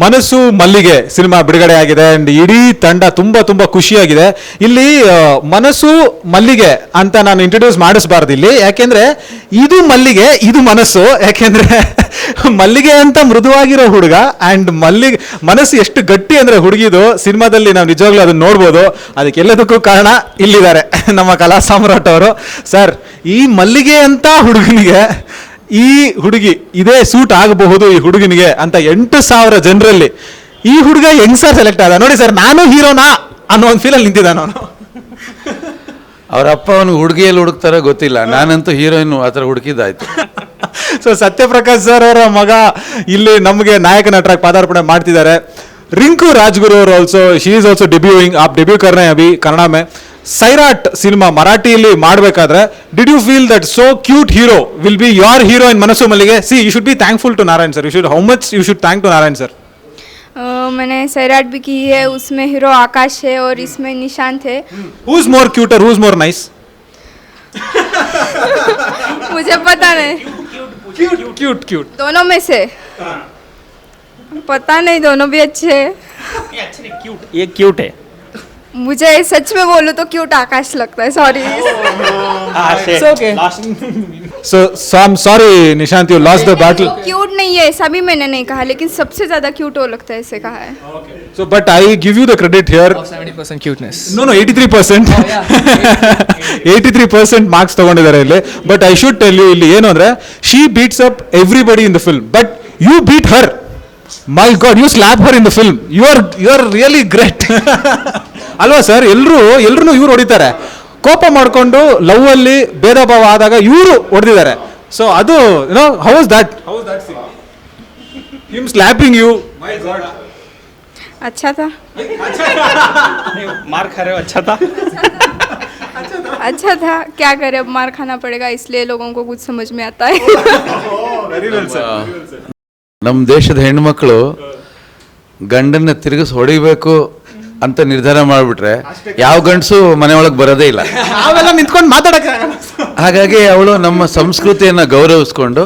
ಮನಸ್ಸು ಮಲ್ಲಿಗೆ ಸಿನಿಮಾ ಬಿಡುಗಡೆ ಆಗಿದೆ ಅಂಡ್ ಇಡೀ ತಂಡ ತುಂಬಾ ತುಂಬಾ ಖುಷಿಯಾಗಿದೆ. ಇಲ್ಲಿ ಮನಸ್ಸು ಮಲ್ಲಿಗೆ ಅಂತ ನಾನು ಇಂಟ್ರೊಡ್ಯೂಸ್ ಮಾಡಿಸ್ಬಾರ್ದು ಇಲ್ಲಿ. ಯಾಕೆಂದ್ರೆ, ಇದು ಮಲ್ಲಿಗೆ, ಇದು ಮನಸ್ಸು. ಯಾಕೆಂದ್ರೆ, ಮಲ್ಲಿಗೆ ಅಂತ ಮೃದುವಾಗಿರೋ ಹುಡುಗ ಅಂಡ್ ಮಲ್ಲಿಗೆ, ಮನಸ್ಸು ಎಷ್ಟು ಗಟ್ಟಿ ಅಂದ್ರೆ ಹುಡುಗಿದು. ಸಿನಿಮಾದಲ್ಲಿ ನಾವು ನಿಜವಾಗ್ಲೂ ಅದನ್ನ ನೋಡ್ಬೋದು. ಅದಕ್ಕೆಲ್ಲದಕ್ಕೂ ಕಾರಣ ಇಲ್ಲಿದ್ದಾರೆ ನಮ್ಮ ಕಲಾ ಸಾಮ್ರಾಟ್ ಅವರು. ಸರ್, ಈ ಮಲ್ಲಿಗೆ ಅಂತ ಹುಡುಗನಿಗೆ ಈ ಹುಡುಗಿ ಇದೇ ಸೂಟ್ ಆಗಬಹುದು ಈ ಹುಡುಗನಿಗೆ ಅಂತ ಎಂಟು ಸಾವಿರ ಜನರಲ್ಲಿ ಈ ಹುಡುಗ ಹೆಂಗ್ ಸರ್ ಸೆಲೆಕ್ಟ್ ಆದ? ನೋಡಿ ಸರ್ ನಾನು ಹೀರೋನಾ ಅನ್ನೋ ಒಂದು ಫೀಲಲ್ಲಿ ನಿಂತಿದ್ದ ನಾನು. ಅವರ ಅಪ್ಪ ಅವನು ಹುಡುಗಿಯಲ್ಲಿ ಹುಡುಕ್ತಾರೋ ಗೊತ್ತಿಲ್ಲ. ನಾನಂತೂ ಹೀರೋಯಿನ್ ಆ ಥರ ಹುಡುಕಿದ್ದಾಯ್ತು. ಸೊ ಸತ್ಯಪ್ರಕಾಶ್ ಸರ್ ಅವರ ಮಗ ಇಲ್ಲಿ ನಮಗೆ ನಾಯಕ ನಟರಾಗಿ ಪಾದಾರ್ಪಣೆ ಮಾಡ್ತಿದ್ದಾರೆ. ರಿಂಕು ರಾಜ್ಗುರು ಅವರು also she is also debuting app debut ಕರ್ನೆ ಅಭಿ ಕನ್ನಡ ಮೇ ಸೈರಾಟ್ ಸಿನಿಮಾ ಮರಾಠಿಯಲ್ಲಿ ಮಾಡಬೇಕಾದ್ರೆ did you feel that so cute hero will be your hero in Manasu Mallige see you should be thankful to Narayan sir you should how much you should thank to Narayan sir uh, मैंने सैराट भी की है उसमें hero आकाश है और इसमें निशांत है who is more cuter who is more nice मुझे पता नहीं ಕ್ಯೂಟ್ ಕ್ಯೂಟ್ दोनों में से पता नहीं दोनों भी अच्छे हैं ये क्यूट है मुझे सच में बोलूँ तो क्यूट आकाश लगता है sorry so I'm sorry Nishant you lost the battle cute नहीं है ऐसा भी मैंने नहीं कहा लेकिन सबसे ज्यादा क्यूट वो लगता है ऐसे कहा है so but I give you the credit here 70% cuteness. No no eighty three percent eighty three percent marks ತಗೊಂಡಿದ್ದಾರೆ ಇಲ್ಲಿ but I should tell you ಇಲ್ಲಿ ಏನು ಅಂದ್ರೆ she beats up everybody in the film but you beat her my god you slap her in the film you are you are really great ಅಲ್ವಾ sir ಎಲ್ಲರೂ ಎಲ್ಲರೂ ಇವ್ರು ಹೊಡಿತಾರೆ ಕೋಪ ಮಾಡಿಕೊಂಡು ಲವ್ ಅಲ್ಲಿ ಭೇದ ಭಾವ ಆದಾಗ ಇವರು ಹೊಡೆದಿದ್ದಾರೆ ಸೊ ಅದು no how's that him slapping you अच्छा था मार खा रहे हो अच्छा था अच्छा था क्या करे अब मार खाना पड़ेगा इसलिए लोगों को कुछ समझ में आता है ನಮ್ಮ ದೇಶದ ಹೆಣ್ಮಕ್ಳು ಗಂಡನ್ನ ತಿರುಗಿಸ್ ಹೊಡಿಬೇಕು ಅಂತ ನಿರ್ಧಾರ ಮಾಡಿಬಿಟ್ರೆ ಯಾವ ಗಂಡಸು ಮನೆಯೊಳಗೆ ಬರೋದೇ ಇಲ್ಲ. ನಾವೆಲ್ಲ ನಿಂತ್ಕೊಂಡು ಮಾತಾಡಕ್ಕೆ ಹಾಗಾಗಿ ಅವಳು ನಮ್ಮ ಸಂಸ್ಕೃತಿಯನ್ನು ಗೌರವಿಸ್ಕೊಂಡು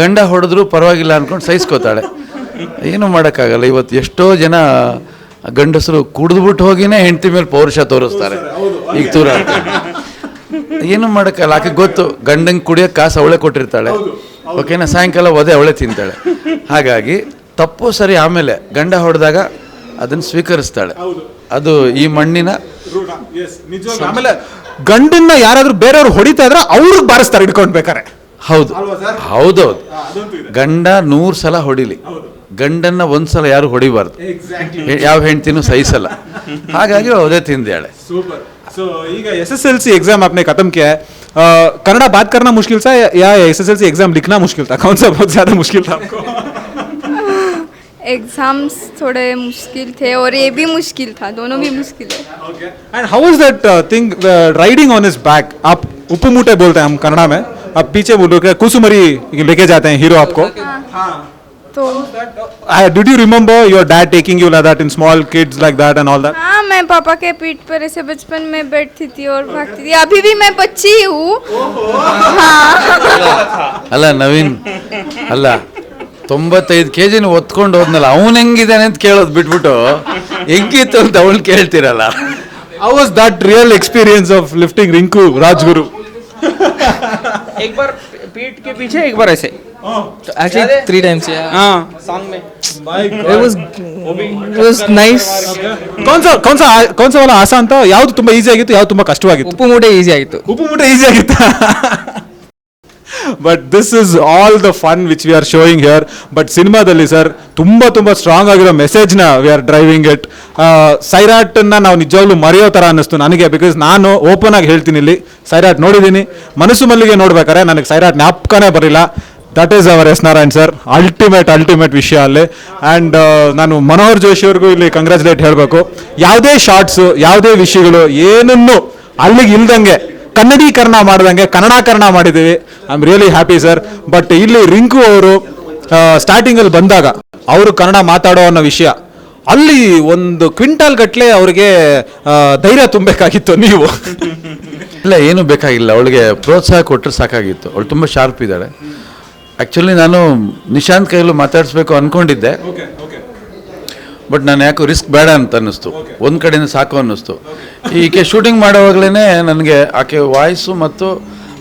ಗಂಡ ಹೊಡೆದ್ರು ಪರವಾಗಿಲ್ಲ ಅನ್ಕೊಂಡು ಸಹಿಸ್ಕೋತಾಳೆ. ಏನು ಮಾಡೋಕ್ಕಾಗಲ್ಲ ಇವತ್ತು ಎಷ್ಟೋ ಜನ ಗಂಡಸರು ಕುಡಿದ್ಬಿಟ್ಟು ಹೋಗಿನೇ ಹೆಂಡತಿ ಮೇಲೆ ಪೌರುಷ ತೋರಿಸ್ತಾರೆ. ಈಗ ತೂರ ಏನು ಮಾಡೋಕ್ಕಲ್ಲ ಆಕೆ ಗೊತ್ತು ಗಂಡಂಗೆ ಕುಡಿಯೋಕೆ ಕಾಸು ಅವಳೇ ಕೊಟ್ಟಿರ್ತಾಳೆ. ಓಕೆನಾ ಸಾಯಂಕಾಲ ಒದೆ ಅವಳೇ ತಿಂತಾಳೆ. ಹಾಗಾಗಿ ತಪ್ಪು ಸರಿ ಆಮೇಲೆ ಗಂಡ ಹೊಡೆದಾಗ ಅದನ್ನು ಸ್ವೀಕರಿಸ್ತಾಳೆ. ಅದು ಈ ಮಣ್ಣಿನ ಆಮೇಲೆ ಗಂಡನ್ನ ಯಾರಾದ್ರೂ ಬೇರೆಯವ್ರು ಹೊಡಿತಾ ಇದ್ರೆ ಅವ್ರಿಗೆ ಬಾರಿಸ್ತಾರೆ ಹಿಡ್ಕೊಂಡ್ ಬೇಕಾರೆ ಹೌದು ಹೌದೌದು ಗಂಡ ನೂರು ಸಲ ಹೊಡಿಲಿ ಗಂಡನ್ನ ಒಂದ್ ಸಲ ಯಾರು ಹೊಡಿಬಾರ್ದು ಹೆ- ಯಾವ ಹೆಂಡ್ತಿನೂ ಸಹಿಸಲ್ಲ ಹಾಗಾಗಿ ಅದೇ ತಿಂದಾಳೆ सुपर सो ಈಗ S S L C exam आपने खत्म किया है अ, कन्नड़ा बात करना मुश्किल था या- या S S L C exam लिखना मुश्किल था कौन सा बहुत ज्यादा मुश्किल था आपको एग्ज़ाम्स थोड़े मुश्किल थे और ये भी मुश्किल था दोनों okay. भी मुश्किल है। And how is that thing riding on is back आप उपमुटे बोलते हैं हम कन्नड़ा में। आप पीछे बोलो कुसुमरी लेके जाते हैं हीरो आपको। हाँ। हाँ। तो did you remember your dad taking you like that in small kids like that and all that हाँ मैं पापा के पीठ पर ऐसे बचपन में बैठती थी और भागती थी। अभी भी मैं बच्ची हूँ ओहो। हाँ। हेलो नवीन हेलो ತೊಂಬತ್ತೈದು ಕೆ ಜಿನ ಒತ್ಕೊಂಡು ಹೋದ್ನಲ್ಲ ಅವನು ಹೆಂಗಿದ್ದಾನೆ ಅಂತ ಕೇಳೋದು ಬಿಟ್ಬಿಟ್ಟು ಹೆಂಗಿತ್ತು ಅಂತ ಅವಳು ಕೇಳ್ತಿರಲ್ಲ How was that real experience of lifting Rinku Rajguru? एक बार पीठ के पीछे एक बार ऐसे So actually, three times, yeah. हाँ सॉन्ग में It was, it was nice. कौन सा कौन सा कौन सा वाला आसान था ಯಾವ್ದು ತುಂಬಾ ಈಸಿ ಆಗಿತ್ತು ಯಾವ್ದು ತುಂಬಾ ಕಷ್ಟವಾಗಿತ್ತು ಉಪ್ಪು ಮೂಟೆ ಈಸಿ ಆಯಿತು ಉಪ್ಪು ಮೂಟೆ ಈಸಿ ಆಗಿತ್ತಾ But this is all the fun which we are showing here but ಸಿನಿಮಾದಲ್ಲಿ ಸರ್ ತುಂಬ ತುಂಬ ಸ್ಟ್ರಾಂಗ್ ಆಗಿರೋ ಮೆಸೇಜ್ನ ವಿ ಆರ್ ಡ್ರೈವಿಂಗ್ ಇಟ್ ಸೈರಾಟನ್ನ ನಾವು ನಿಜವಾಗ್ಲೂ ಮರೆಯೋ ಥರ ಅನ್ನಿಸ್ತು ನನಗೆ ಬಿಕಾಸ್ ನಾನು ಓಪನ್ ಆಗಿ ಹೇಳ್ತೀನಿ ಇಲ್ಲಿ. ಸೈರಾಟ್ ನೋಡಿದ್ದೀನಿ. ಮನಸ್ಸು ಮಲ್ಲಿಗೆ ನೋಡ್ಬೇಕಾರೆ ನನಗೆ ಸೈರಾಟ್ ಜ್ಞಾಪಕನೇ ಬರಲಿಲ್ಲ. That is our S Narayan sir ultimate ultimate ವಿಷಯ ಅಲ್ಲಿ. ಆ್ಯಂಡ್ ನಾನು ಮನೋಹರ್ ಜೋಶಿ ಅವ್ರಿಗೂ ಇಲ್ಲಿ ಕಂಗ್ರ್ಯಾಚುಲೇಟ್ ಹೇಳಬೇಕು. ಯಾವುದೇ ಶಾರ್ಟ್ಸು ಯಾವುದೇ ವಿಷಯಗಳು, ಏನನ್ನು ಅಲ್ಲಿಗೆ ಇಲ್ದಂಗೆ ಕನ್ನಡೀಕರಣ ಮಾಡ್ದಂಗೆ ಕನ್ನಡಾಕರಣ ಮಾಡಿದ್ದೀವಿ. I am really happy sir but ಇಲ್ಲಿ ರಿಂಕು ಅವರು ಸ್ಟಾರ್ಟಿಂಗಲ್ಲಿ ಬಂದಾಗ ಅವರು ಕನ್ನಡ ಮಾತಾಡೋ ಅನ್ನೋ ವಿಷಯ ಅಲ್ಲಿ ಒಂದು ಕ್ವಿಂಟಾಲ್ ಗಟ್ಟಲೆ ಅವರಿಗೆ ಧೈರ್ಯ ತುಂಬಬೇಕಾಗಿತ್ತು ನೀವು. ಇಲ್ಲ ಏನು ಬೇಕಾಗಿಲ್ಲ. ಅವಳಿಗೆ ಪ್ರೋತ್ಸಾಹ ಕೊಟ್ಟರೆ ಸಾಕಾಗಿತ್ತು. ಅವಳು ತುಂಬ ಶಾರ್ಪ್ ಇದ್ದಾಳೆ. ಆ್ಯಕ್ಚುಲಿ ನಾನು ನಿಶಾಂತ್ ಕೈಲೂ ಮಾತಾಡಿಸ್ಬೇಕು ಅಂದ್ಕೊಂಡಿದ್ದೆ ಬಟ್ ನಾನು ಯಾಕೋ ರಿಸ್ಕ್ ಬೇಡ ಅಂತ ಅನ್ನಿಸ್ತು. ಒಂದು ಕಡೆಯಿಂದ ಸಾಕು ಅನ್ನಿಸ್ತು. ಈಕೆ ಶೂಟಿಂಗ್ ಮಾಡೋವಾಗಲೇ ನನಗೆ ಆಕೆ ವಾಯ್ಸು ಮತ್ತು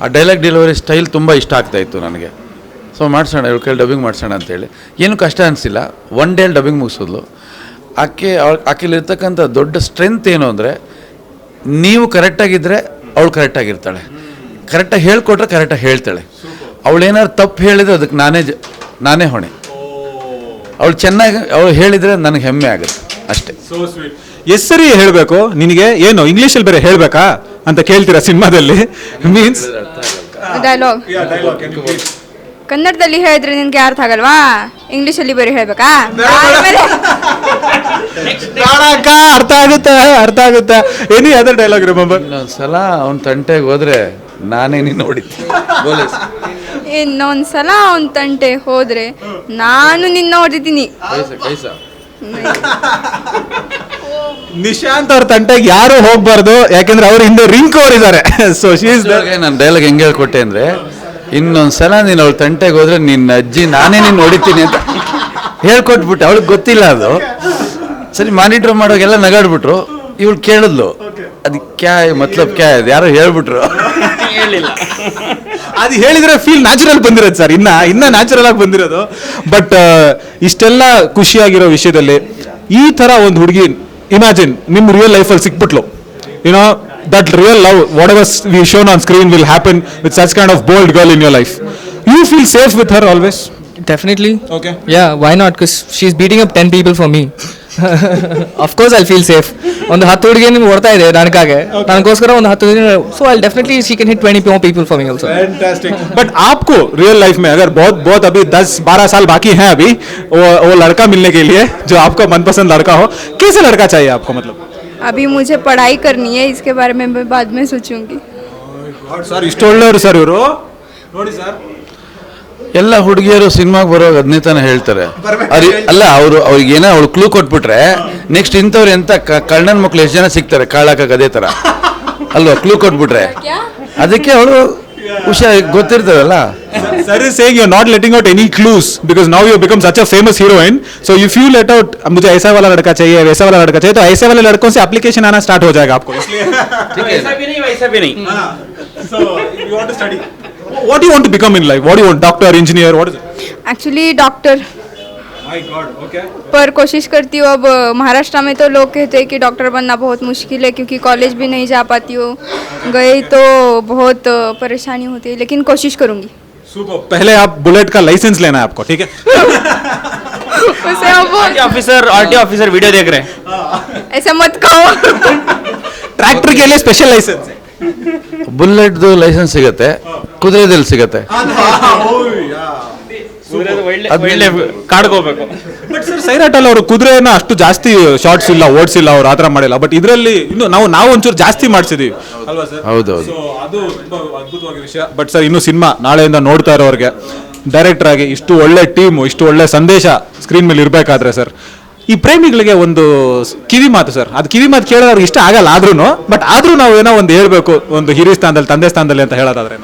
ಆ ಡೈಲಾಗ್ ಡೆಲಿವರಿ ಸ್ಟೈಲ್ ತುಂಬ ಇಷ್ಟ ಆಗ್ತಾಯಿತ್ತು ನನಗೆ. ಸೊ ಮಾಡಿಸೋಣ ಇವಳ ಕೈಲಿ ಡಬ್ಬಿಂಗ್ ಮಾಡಿಸೋಣ ಅಂತೇಳಿ ಏನು ಕಷ್ಟ ಅನಿಸಿಲ್ಲ. ಒನ್ ಡೇಲಿ ಡಬ್ಬಿಂಗ್ ಮುಗಿಸಿದ್ಲು. ಆಕೆ ಅವಳ ಆಕೆಲಿರ್ತಕ್ಕಂಥ ದೊಡ್ಡ ಸ್ಟ್ರೆಂತ್ ಏನು ಅಂದರೆ ನೀವು ಕರೆಕ್ಟಾಗಿದ್ದರೆ ಅವಳು ಕರೆಕ್ಟಾಗಿರ್ತಾಳೆ ಕರೆಕ್ಟಾಗಿ ಹೇಳ್ಕೊಟ್ರೆ ಕರೆಕ್ಟಾಗಿ ಹೇಳ್ತಾಳೆ. ಅವಳೇನಾದ್ರು ತಪ್ಪು ಹೇಳಿದ್ರೆ ಅದಕ್ಕೆ ನಾನೇ ಜ ನಾನೇ ಹೊಣೆ. ಅವಳು ಚೆನ್ನಾಗಿ ಅವಳು ಹೇಳಿದರೆ ನನಗೆ ಹೆಮ್ಮೆ ಆಗುತ್ತೆ. ಅಷ್ಟೇ. ಹೆಸರಿ ಸ್ವೀಟ್ ಎಸ್ ಸರಿ ಹೇಳಬೇಕು. ನಿನಗೆ ಏನು ಇಂಗ್ಲೀಷಲ್ಲಿ ಬೇರೆ ಹೇಳಬೇಕಾ? ಅಂತ ಕೇಳ್ತೀರಾ ಸಿನಿಮಾದಲ್ಲಿ? ಮೀನ್ಸ್ ಡೈಲಾಗ್ ಕನ್ನಡದಲ್ಲಿ ಹೇಳಿದ್ರೆ ನಿನ್ಗೆ ಅರ್ಥ ಆಗಲ್ವಾ? ಇಂಗ್ಲಿಷಲ್ಲಿ ಬೇರೆ ಹೇಳ್ಬೇಕಾ? ಅಕ್ಕ ಅರ್ಥ ಆಗುತ್ತೆ ಅರ್ಥ ಆಗುತ್ತೆ. ಎನಿ ಅದರ್ ಡೈಲಾಗ್ ರಿಮೆಂಬರ್ ಇನ್ನೊಂದು ಸಲ ಅವ್ನ ತಂಟೆಗೆ ಹೋದರೆ ನಾನೇ ನೀನು ನೋಡಿದ್ದೆ. ಬೋಲೇಸ್ ಇನ್ನೊಂದ್ಸಲ ಅವ್ನ ತಂಟೆ ಹೋದ್ರೆ ನಾನು ನಿನ್ನ ಕೈಸ ಕೈಸ ನಿಶಾಂತ್ ಅವ್ರ ತಂಟೆಗೆ ಯಾರು ಹೋಗ್ಬಾರ್ದು ಯಾಕಂದ್ರೆ ಅವ್ರು ಹಿಂದೆ ರಿಂಕ್ ಅವರಿದ್ದಾರೆ ಸೊ ಶೀಸ್ ನಾನು ಡೈಲಾಗ್ ಹೆಂಗೆ ಹೇಳ್ಕೊಟ್ಟೆ ಅಂದ್ರೆ ಇನ್ನೊಂದ್ಸಲ ನೀನು ಅವ್ಳ ತಂಟೆಗೆ ಹೋದ್ರೆ ನಿನ್ನ ಅಜ್ಜಿ ನಾನೇ ನೀನು ಹೊಡಿತೀನಿ ಅಂತ ಹೇಳ್ಕೊಟ್ಬಿಟ್ಟೆ ಅವಳಿಗೆ ಗೊತ್ತಿಲ್ಲ ಅದು. ಸರಿ ಮಾನಿಟರ್ ಮಾಡೋಗೆಲ್ಲ ನಗಾಡ್ಬಿಟ್ರು. ಇವಳು ಕೇಳಿದ್ಲು. ಅದು ಕ್ಯಾ ಮತ್ಲಬ್ ಕ್ಯಾ ಯಾರು ಯಾರೋ ಹೇಳ್ಬಿಟ್ರು. ಹೇಳಿಲ್ಲ ಅದು ಹೇಳಿದ್ರೆ ಫೀಲ್ ನ್ಯಾಚುರಲ್ ಬಂದಿರೋದು ಸರ್ ಇನ್ನ ಇನ್ನ ನ್ಯಾಚುರಲ್ ಆಗಿ ಬಂದಿರೋದು ಬಟ್ ಇಷ್ಟೆಲ್ಲ ಖುಷಿಯಾಗಿರೋ ವಿಷಯದಲ್ಲಿ ಈ ತರ ಒಂದು ಹುಡುಗಿ ಇಮ್ಯಾಜಿನ್ ನಿಮ್ ರಿಯಲ್ ಲೈಫಲ್ಲಿ ಸಿಕ್ಬಿಟ್ಲು you know that real love whatever we shown on screen will happen with such kind of bold girl in your life you feel safe with her always Definitely. Okay. Yeah, why not? Because she's beating up 10 people for me. of course, I'll feel safe. ಒಂದು ಹತ್ತು ಹುಡುಗಿ ನಿಮ್ಗೆ ಓಡ್ತಾ ಇದೆ ನನಗಾಗೆ ನನಗೋಸ್ಕರ ಒಂದು ಹತ್ತು so I definitely she can hit 20 more people for me also. But आपको रियल लाइफ में अगर बहुत बहुत अभी 10 12 साल बाकी हैं अभी वो, वो लड़का मिलने के लिए जो आपका मनपसंद लड़का हो कैसे लड़का चाहिए आपको मतलब अभी मुझे पढ़ाई करनी है इसके बारे में मैं बाद में सोचूंगी ಸರ್ ಇಷ್ಟು ಒಳ್ಳೆಯವರು ಸರ್ ಇವರು ನೋಡಿ ಸರ್ ಎಲ್ಲ ಹುಡುಗಿಯರು ಸಿನಿಮಾಗೆ ಬರುವಾಗ ಅದನ್ನೇ ತಾನೇ ಹೇಳ್ತಾರೆ ಅವ್ರಿ ಅಲ್ಲ ಅವರು ಅವ್ರಿಗೆ ಏನೋ ಅವಳು ಕ್ಲೂ ಕೊಟ್ಬಿಟ್ರೆ ನೆಕ್ಸ್ಟ್ ಇಂಥವ್ರು ಎಂತ ಕ- ಕಳ್ಳನ ಮಕ್ಳು ಎಷ್ಟು ಜನ ಸಿಗ್ತಾರೆ ಕಾಳಾಕ ಅದೇ ಥರ ಅಲ್ವಾ ಕ್ಲೂ ಕೊಟ್ಬಿಟ್ರೆ ಅದಕ್ಕೆ ಅವಳು ಹುಷಾರ್ ಗೊತ್ತಿರ್ತದಲ್ಲ Sir is saying you're not letting out any clues because now you've become such a famous heroine. So if you let out मुझे ऐसा वाला लड़का चाहिए वैसा वाला लड़का चाहिए तो ऐसे वाले लड़कों से एप्लीकेशन आना स्टार्ट हो जाएगा आपको इसलिए ऐसा भी नहीं वैसा भी नहीं so you want to study what do you want to become in life what do you want doctor engineer what is it actually doctor my god okay पर कोशिश करती हूँ अब महाराष्ट्र में तो लोग कहते हैं कि डॉक्टर बनना बहुत मुश्किल है क्योंकि कॉलेज भी नहीं जा पाती हूँ गई तो बहुत परेशानी होती है लेकिन कोशिश करूँगी सुपर पहले आप बुलेट का लाइसेंस लेना है आपको ठीक है उसे अब RT officer RT officer video देख रहे हैं ऐसा मत कहो ट्रैक्टर के लिए स्पेशल लाइसेंस ಬುಲೆಟ್ದು ಲೈಸೆನ್ಸ್ ಸಿಗತ್ತೆ ಕುದುರೆದಲ್ಲಿ ಸಿಗತ್ತೆ. ಒಳ್ಳೆ ಒಳ್ಳೆ ಕಾಡ್ಕೋಬೇಕು ಬಟ್ ಸರ್ ಸೈರಾಟಲ್ ಅವರು ಕುದುರೆನ ಅಷ್ಟು ಜಾಸ್ತಿ ಶಾರ್ಟ್ಸ್ ಇಲ್ಲ ಓಡಿಸಿಲ್ಲ ಅವ್ರು ಆತರ ಮಾಡಿಲ್ಲ. ಬಟ್ ಇದರಲ್ಲಿ ಇನ್ನು ನಾವು ನಾವು ಒಂಚೂರು ಜಾಸ್ತಿ ಮಾಡಿಸಿದೀವಿ. ಅಲ್ವಾ ಸರ್ ಹೌದೌದು. ಸೊ ಅದು ತುಂಬಾ ಅದ್ಭುತವಾಗಿ ವಿಷಯ. ಬಟ್ ಸರ್ ಇನ್ನು ಸಿನಿಮಾ ನಾಳೆಯಿಂದ ನೋಡ್ತಾ ಇರೋರಿಗೆ ಡೈರೆಕ್ಟರ್ ಆಗಿ ಇಷ್ಟು ಒಳ್ಳೆ ಟೀಮು ಇಷ್ಟು ಒಳ್ಳೆ ಸಂದೇಶ ಸ್ಕ್ರೀನ್ ಮೇಲೆ ಇರಬೇಕಾದ್ರೆ ಸರ್ ಈ ಪ್ರೇಮಿಗಳಿಗೆ ಒಂದು ಕಿವಿ ಮಾತು ಸರ್ ಅದು ಕಿವಿ ಮಾತು ಕೇಳೋರು ಇಷ್ಟ ಆಗಲ್ಲ ಆದ್ರೂ ಬಟ್ ಆದ್ರೂ ನಾವು ಏನೋ ಒಂದು ಹೇಳ್ಬೇಕು ಒಂದು ಹಿರಿಯ ಸ್ಥಾನದಲ್ಲಿ ತಂದೆ ಸ್ಥಾನದಲ್ಲಿ ಅಂತ ಹೇಳೋದಾದ್ರೆ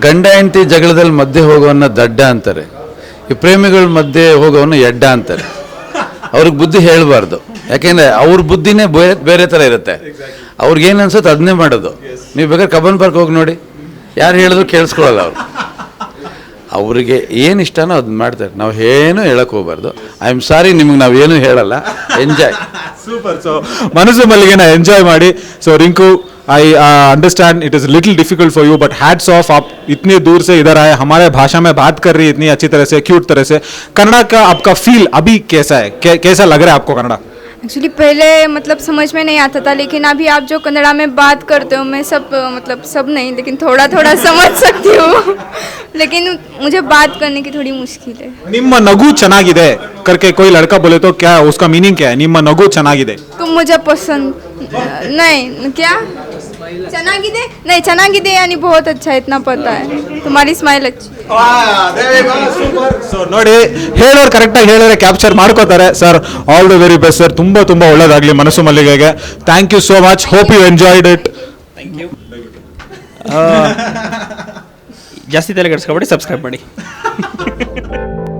ಗಂಡ ಹೆಂಡತಿ ಜಗಳದಲ್ಲಿ ಮಧ್ಯೆ ಹೋಗೋವನ್ನ ದಡ್ಡ ಅಂತಾರೆ. ಈ ಪ್ರೇಮಿಗಳ ಮಧ್ಯೆ ಹೋಗೋವನ್ನ ಎಡ್ಡ ಅಂತಾರೆ. ಅವ್ರಿಗೆ ಬುದ್ಧಿ ಹೇಳಬಾರ್ದು. ಯಾಕೆಂದ್ರೆ ಅವ್ರ ಬುದ್ಧಿನೇ ಬೇರೆ ಬೇರೆ ಥರ ಇರುತ್ತೆ. ಅವ್ರಿಗೆ ಏನು ಅನ್ಸುತ್ತೆ ಅದನ್ನೇ ಮಾಡೋದು. ನೀವು ಬೇಕಾದ್ರೆ ಕಬ್ಬನ್ ಪಾರ್ಕ್ ಹೋಗಿ ನೋಡಿ. ಯಾರು ಹೇಳಿದ್ರು ಕೇಳಿಸ್ಕೊಳ್ಳಲ್ಲ ಅವರು. ಅವರಿಗೆ ಏನು ಇಷ್ಟನೋ ಅದನ್ನ ಮಾಡ್ತಾರೆ. ನಾವು ಏನು ಹೇಳಕ್ ಹೋಗ್ಬಾರ್ದು. ಐ ಆಮ್ ಸಾರಿ ನಿಮ್ಗೆ ನಾವು ಏನು ಹೇಳಲ್ಲ. ಎಂಜಾಯ್ ಸೂಪರ್ ಸೊ ಮನಸ್ಸು ಮಲ್ಲಿಗೆನ ಎಂಜಾಯ್ ಮಾಡಿ. So Rinku I understand it is little difficult for you but hats off आप इतने दूर से इधर आए हमारे भाषा में बात कर रही है इतनी अच्छी तरह से क्यूट तरह से। कन्नड़ा का आपका फील अभी कैसा है? कै, कैसा लग रहा है आपको कन्नड़ा? एक्चुअली पहले मतलब समझ में नहीं आता था लेकिन अभी आप जो कन्नड़ा में बात करते हो मैं सब मतलब सब नहीं लेकिन थोड़ा थोड़ा समझ सकती हूँ। लेकिन मुझे बात करने की थोड़ी मुश्किल है। निम्म नगु चना चनागिदे करके कोई लड़का बोले तो क्या उसका मीनिंग क्या है? निम्म नगु चना चनागिदे। तुम मुझे पसंद नहीं क्या? ಚೆನ್ನಾಗಿದೆ? ನೈ ಚೆನ್ನಾಗಿದೆಯಾ? ಯಾನಿ ಬಹುತ್ ಅಚ್ಚಾ ಇತ್ನಾ ಪತಾ. ತುಮಾರಿ ಸ್ಮೈಲ್ ಅಚ್ಚಿ ಸೊ ನೋಡಿ ಹೇಳೋರು ಕರೆಕ್ಟಾಗಿ ಹೇಳೋರೆ ಕ್ಯಾಪ್ಚರ್ ಮಾಡ್ಕೋತಾರೆ. Sir all the very best sir ತುಂಬ ತುಂಬ ಒಳ್ಳೇದಾಗಲಿ Manasu ಮಲ್ಲಿಗೆಗೆ. Thank you so much hope you enjoyed it ಜಾಸ್ತಿ ತಲೆ ಸಬ್ಸ್ಕ್ರೈಬ್ ಮಾಡಿ.